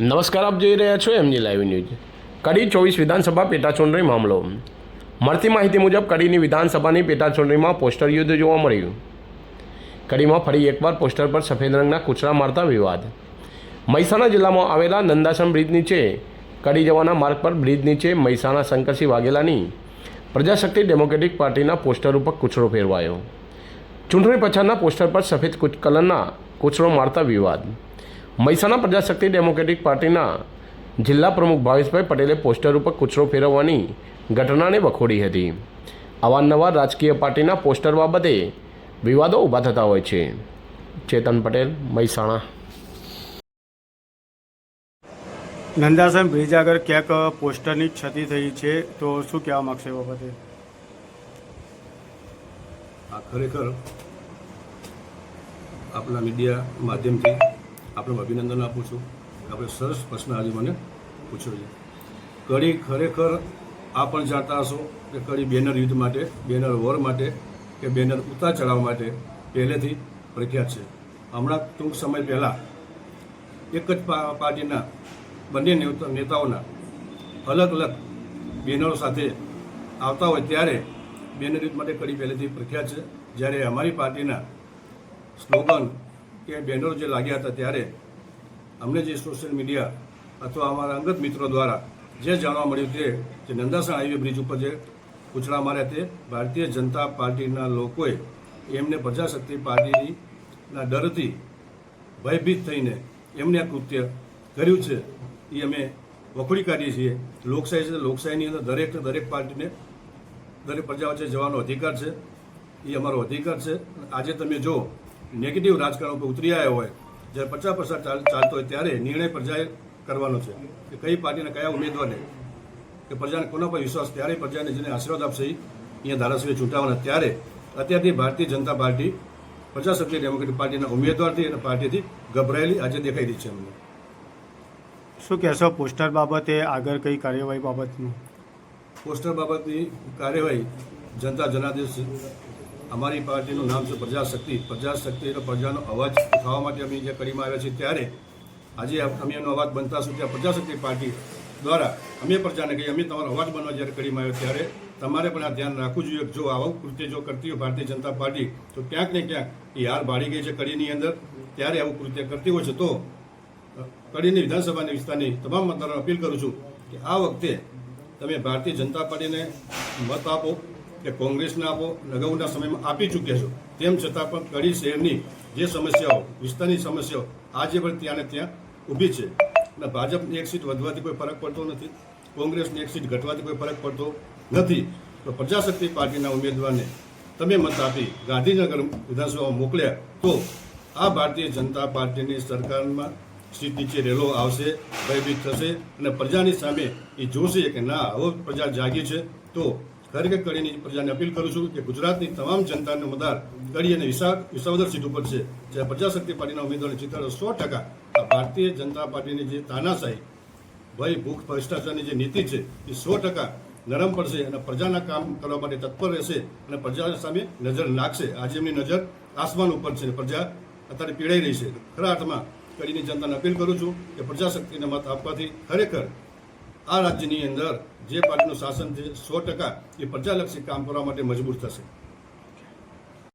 નમસ્કાર, આપ જોઈ રહ્યા છો એમજી લાઈવ ન્યૂઝ. કડી ચોવીસ વિધાનસભા પેટાચૂંટણી મામલો. મળતી માહિતી મુજબ કડીની વિધાનસભાની પેટાચૂંટણીમાં પોસ્ટર યુદ્ધ જોવા મળ્યું. કડીમાં ફરી એકવાર પોસ્ટર પર સફેદ રંગના કૂચરા મારતા વિવાદ. મહેસાણા જિલ્લામાં આવેલા નંદાસમ બ્રિજ નીચે, કડી જવાના માર્ગ પર બ્રિજ નીચે મહેસાણા શંકરસિંહ વાઘેલાની પ્રજાશક્તિ ડેમોક્રેટિક પાર્ટીના પોસ્ટર ઉપર કૂચરો ફેરવાયો. ચૂંટણી પછાડના પોસ્ટર પર સફેદ કલરના કૂચરો મારતા વિવાદ. મહેસાણા પ્રજાશક્તિ ડેમોક્રેટિક પાર્ટીના જિલ્લા પ્રમુખ ભાવેશભાઈ પટેલે પોસ્ટર ઉપર કૂચરો ફેરવવાની ઘટનાને વખોડી હતી. અવારનવાર રાજકીય પાર્ટીના પોસ્ટર બાબતે વિવાદો ઊભા થતા હોય છે. ચેતન પટેલ મહેસાણા. નંદાસન બ્રિજ આગળ ક્યાંક પોસ્ટરની ક્ષતિ થઈ છે તો શું કહેવા માગશે બાબતે? આ ખરેખર આપણા મીડિયા માધ્યમથી આપણે અભિનંદન આપું છું આપણે સરસ પ્રશ્ન આજે મને પૂછ્યો છે. કડી ખરેખર આ પણ જાણતા હશો કે કડી બેનર યુદ્ધ માટે, બેનર વોર માટે કે બેનર ઉતાર ચડાવવા માટે પહેલેથી પ્રખ્યાત છે. હમણાં ટૂંક સમય પહેલાં એક જ પાર્ટીના બંને નેતાઓના અલગ અલગ બેનરો સાથે આવતા હોય ત્યારે બેનર યુદ્ધ માટે કડી પહેલેથી પ્રખ્યાત છે. જ્યારે અમારી પાર્ટીના સ્લોગન કે બેનરો જે લાગ્યા હતા ત્યારે અમને જે સોશિયલ મીડિયા અથવા અમારા અંગત મિત્રો દ્વારા જે જાણવા મળ્યું તે, જે નંદાસણ હાઈવે બ્રિજ ઉપર જે પૂછડા માર્યા તે, ભારતીય જનતા પાર્ટીના લોકોએ એમને પ્રજાશક્તિ પાર્ટીના ડરથી ભયભીત થઈને એમને આ કૃત્ય કર્યું છે. એ અમે વખોડી કાઢીએ છીએ. લોકશાહી છે લોકશાહીની અંદર દરેક દરેક પાર્ટીને દરેક પ્રજા વચ્ચે જવાનો અધિકાર છે. એ અમારો અધિકાર છે. આજે તમે જો નેગેટિવ રાજકારણ ઉપર ઉતરી આવ્યા હોય જ્યારે પચાસ પર્સન્ટ ચાલતો હોય ત્યારે નિર્ણય પ્રજાએ કરવાનો છે કે કઈ પાર્ટીના કયા ઉમેદવારને કે પ્રજાને કોના પર વિશ્વાસ ત્યારે પ્રજાને જેને આશીર્વાદ આપશે અહીંયા ધારાસભ્ય ચૂંટાવાના. ત્યારે અત્યારથી ભારતીય જનતા પાર્ટી પ્રજાસત્તાક ડેમોક્રેટિક પાર્ટીના ઉમેદવારથી અને પાર્ટીથી ગભરાયેલી આજે દેખાઈ રહી છે અમને. શું કહેશો પોસ્ટર બાબતે આગળ કઈ કાર્યવાહી બાબતનું? પોસ્ટર બાબતની કાર્યવાહી જનતા જનાદેશ અમારી પાર્ટીનું નામ છે પ્રજાશક્તિ. પ્રજાશક્તિ એટલે પ્રજાનો અવાજ ઉઠાવવા માટે અમે જે કડીમાં આવ્યા છીએ ત્યારે આજે અમે એનો અવાજ બનતા છું ત્યાં પ્રજાશક્તિ પાર્ટી દ્વારા અમે પ્રજાને કહીએ, અમે તમારો અવાજ બનવા જ્યારે કડીમાં આવ્યો ત્યારે તમારે પણ આ ધ્યાન રાખવું જોઈએ જો આવું કૃત્ય જો કરતી હોય ભારતીય જનતા પાર્ટી, તો ક્યાંક ને ક્યાંક એ હાર ભાડી ગઈ છે કડીની અંદર. ત્યારે આવું કૃત્ય કરતી હોય છે. તો કડીની વિધાનસભાની વિસ્તારની તમામ મતદારોને અપીલ કરું છું કે આ વખતે તમે ભારતીય જનતા પાર્ટીને મત આપો. કે કોંગ્રેસને અગાઉના સમયમાં આપી ચૂક્યા છો. તેમ છતાં પણ કડી શહેરની જે સમસ્યાઓ, વિસ્તારની સમસ્યાઓ આજે પણ ત્યાં ને ત્યાં ઊભી છે. અને ભાજપની એક સીટ વધવાથી કોઈ ફરક પડતો નથી, કોંગ્રેસની એક સીટ ઘટવાથી કોઈ ફરક પડતો નથી. તો પ્રજાશક્તિ પાર્ટીના ઉમેદવારને તમે મત આપી ગાંધીનગર વિધાનસભામાં મોકલ્યા તો આ ભારતીય જનતા પાર્ટીની સરકારમાં સીટ નીચે રેલો આવશે, ભયભીત થશે અને પ્રજાની સામે એ જોશે કે ના, હવે પ્રજા જાગી છે. તો ખરેખર કડીની પ્રજાને અપીલ કરું છું કે ગુજરાતની તમામ જનતાનો મતદાર કડી અને વિસા વિસાવદર સીટ ઉપર છે, જ્યાં પ્રજાશક્તિ પાર્ટીના ઉમેદવારને જીતાડો સો ટકા. ભારતીય જનતા પાર્ટીની જે તાનાશાહી, ભય, ભૂખ, ભ્રષ્ટાચારની જે નીતિ છે, એ સો ટકા નરમ પડશે અને પ્રજાના કામ કરવા માટે તત્પર રહેશે અને પ્રજા સામે નજર નાખશે. આજે એમની નજર આસમાન ઉપર છે પ્રજા અત્યારે પીડાઈ રહી છે. ખરા અર્થમાં કડીની જનતાને અપીલ કરું છું કે પ્રજાશક્તિને મત આપવાથી ખરેખર આ રાજ્યની અંદર જે પાર્ટીનું શાસન છે, સો ટકા એ પ્રજાલક્ષી કામ કરવા માટે મજબૂર થશે.